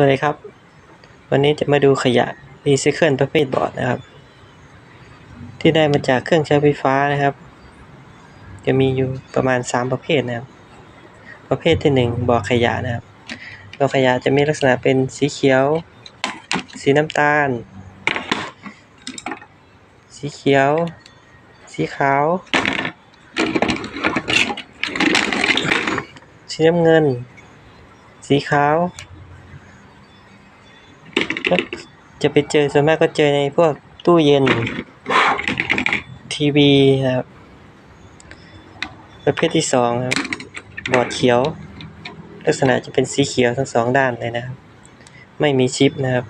วัสดีครับ วันนี้จะมาดูขยะรีไซเคิลประเภทบอร์ดนะครับ ที่ได้มาจากเครื่องใช้ไฟฟ้านะครับ จะมีอยู่ประมาณ 3 ประเภทนะครับ ประเภทที่ 1บ่อขยะนะครับบ่อขยะจะมีลักษณะเป็นสีเขียว สีน้ำตาล สีเขียว สีขาว สีน้ำเงิน สีขาว ก็จะไปเจอส่วนมากก็เจอในพวกตู้เย็น ทีวีนะครับ ประเภทที่สองครับ บอร์ดเขียว ลักษณะจะเป็นสีเขียวทั้งสองด้านเลยนะครับ ไม่มีชิปนะครับ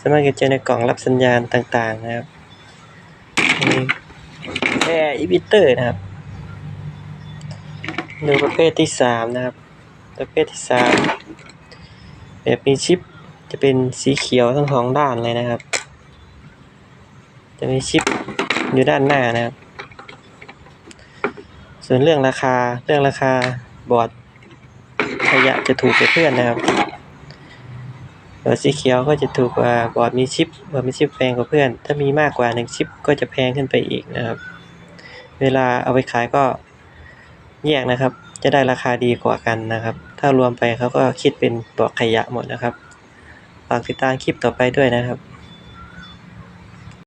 สามารถจะเจอในกล่องรับสัญญาณต่างๆนะครับมีแอร์อิบิเตอร์นะครับดูประเภทที่สามนะครับ ประเภทที่สามแบบมีชิป จะเป็นสีเขียวทั้งสองด้านเลยนะครับ จะมีชิปอยู่ด้านหน้านะครับ ส่วนเรื่องราคาเรื่องราคาบอร์ดขยะจะถูกกว่าเพื่อนนะครับบอร์ดสีเขียวก็จะถูกกว่าบอร์ดมีชิปบอร์ดมีชิปแพงกว่าเพื่อน ถ้ามีมากกว่าหนึ่งชิปก็จะแพงขึ้นไปอีกนะครับ เวลาเอาไปขายก็แยกนะครับ จะได้ราคาดีกว่ากันนะครับ ถ้ารวมไปเขาก็คิดเป็นบอร์ดขยะหมดนะครับ ฝากติดตามคลิปต่อไปด้วยนะครับ